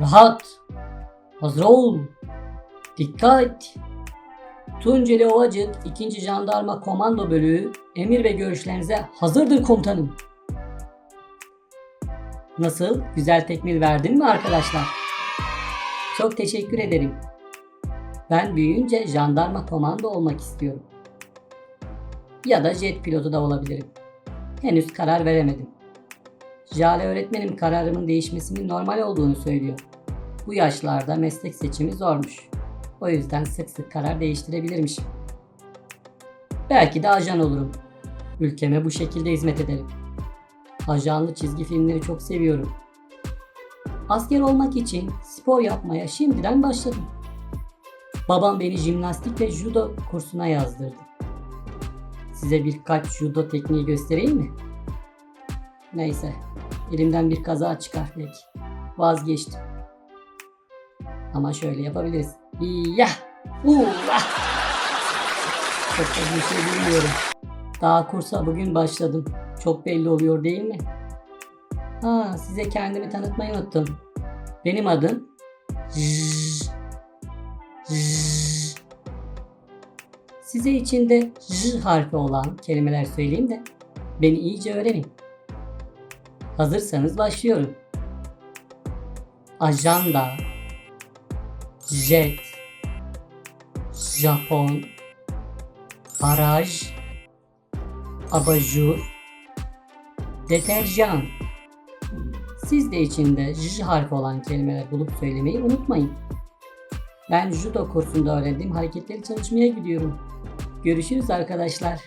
Rahat. Hazır ol. Dikkat. Tunceli Ovacık 2. Jandarma Komando Bölüğü emir ve görüşlerinize hazırdır komutanım. Nasıl? Güzel tekmil verdin mi arkadaşlar? Çok teşekkür ederim. Ben büyüyünce jandarma komando olmak istiyorum. Ya da jet pilotu da olabilirim. Henüz karar veremedim. Jale öğretmenim kararımın değişmesinin normal olduğunu söylüyor. Bu yaşlarda meslek seçimi zormuş. O yüzden sık sık karar değiştirebilirmişim. Belki de ajan olurum. Ülkeme bu şekilde hizmet ederim. Ajanlı çizgi filmleri çok seviyorum. Asker olmak için spor yapmaya şimdiden başladım. Babam beni jimnastik ve judo kursuna yazdırdı. Size birkaç judo tekniği göstereyim mi? Neyse, elimden bir kaza çıkar belki. Vazgeçtim. Ama şöyle yapabiliriz. Ya! Ulah! Çok da bir şey bilmiyorum. Daha kursa bugün başladım. Çok belli oluyor değil mi? Ha, size kendimi tanıtmayı unuttum. Benim adım. J. Size içinde J harfi olan kelimeler söyleyeyim de beni iyice öğrenin. Hazırsanız başlıyorum. Ajanda, jet, Japon, baraj, abajur, deterjan. Siz de içinde J harfi olan kelimeler bulup söylemeyi unutmayın. Ben judo kursunda öğrendiğim hareketleri çalışmaya gidiyorum. Görüşürüz arkadaşlar.